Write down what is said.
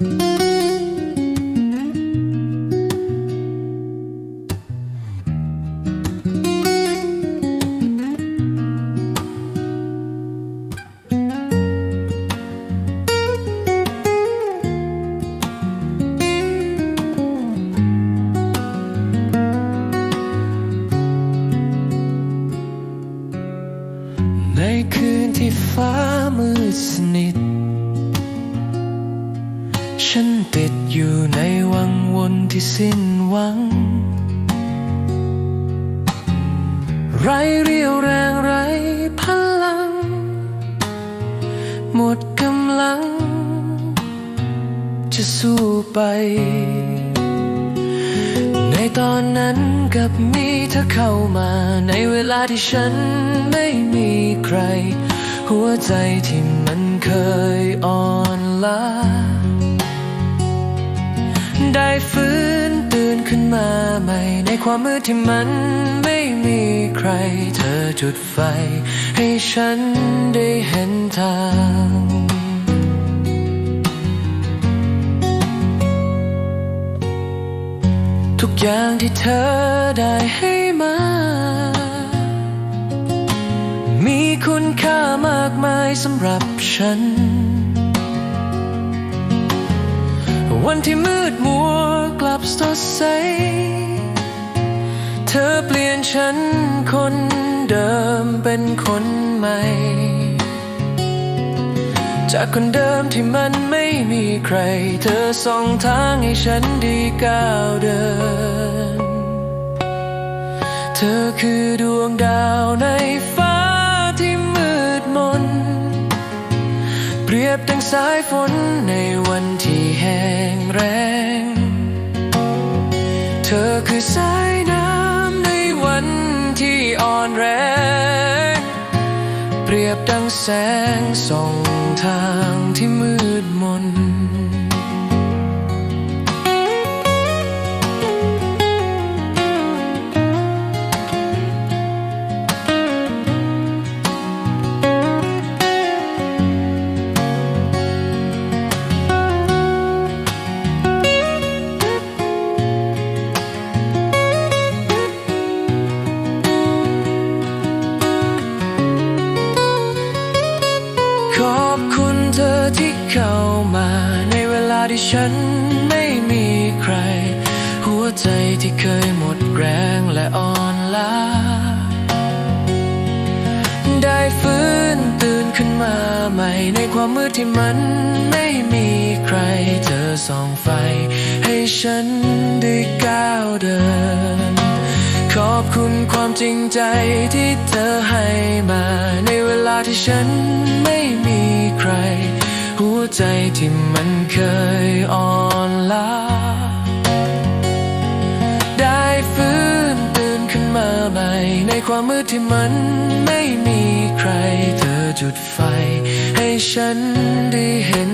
ในคืนที่ฟ้ามืดสนิท ฉันติดอยู่ในวังวนที่สิ้นหวัง ไรเรียวแรงไรพลัง หมดกำลัง จะสู้ไป ในตอนนั้นกับมีเธอเข้ามาในเวลาที่ฉันไม่มีใคร หัวใจที่มันเคยอ่อนล้า ได้ฟื้นตื่นขึ้นมาใหม่ ในความมืดที่มันไม่มีใคร เธอจุดไฟ ให้ฉันได้เห็นทางทุกอย่างที่เธอได้ให้มา มีคุณค่ามากมายสำหรับฉัน วันที่มืดมัวกลับสดใส เธอเปลี่ยนฉันคนเดิมเป็นคนใหม่ จากคนเดิมที่มันไม่มีใคร เธอส่องทางให้ฉันได้ก้าวเดิน เธอคือดวงดาวในฟ้าที่มืดมน เปรียบดังสายฝนในวันที่แห้งแรง ธอคือสายน้ำในวันที่อ่อนแรง เปรียบดังแสงส่องทางที่มืดมน ฉันไม่มีใคร หัวใจที่เคยหมดแรงและอ่อนล้า ได้ฟื้นตื่นขึ้นมาใหม่ ในความมืดที่มันไม่มีใคร เธอส่องไฟ ให้ฉันได้ก้าวเดิน ขอบคุณความจริงใจที่เธอให้มา ในเวลาที่ฉันไม่มีใคร หัวใจที่มันเคย ในความมืดที่มันไม่มีใคร เธอจุดไฟ ให้ฉันได้เห็น